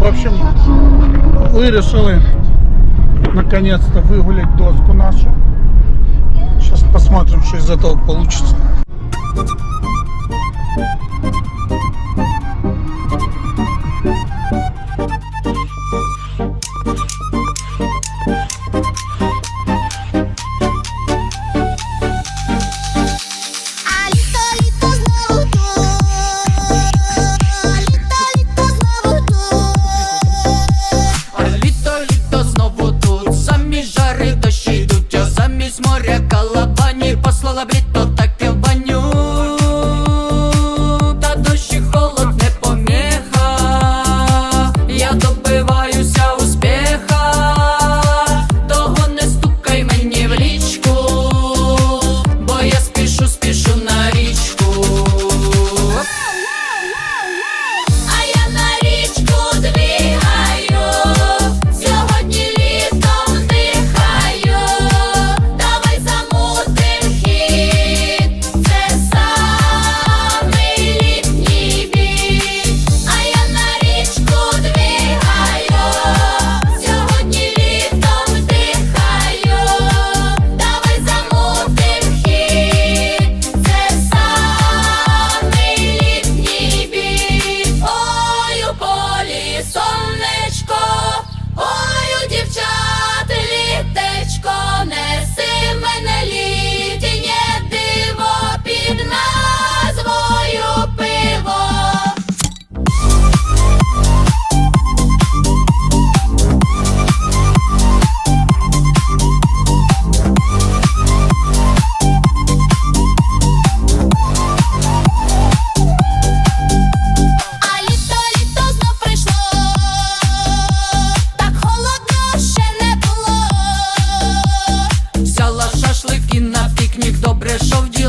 В общем, вирішили наконец-то выгулять доску нашу. Сейчас посмотрим, что из этого получится. bit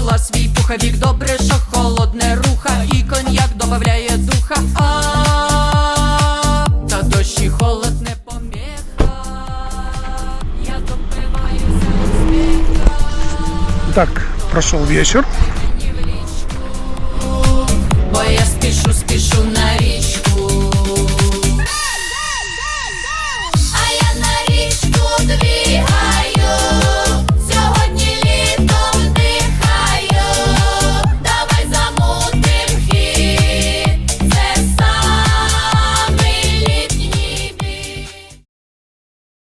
Розпустила свій пуховік, добре, що холодне руха, і коньяк добавляє духа. А, та дощ і холод не поміха. Я. Так, пройшов вечір. Бо я спішу, спішу на рік.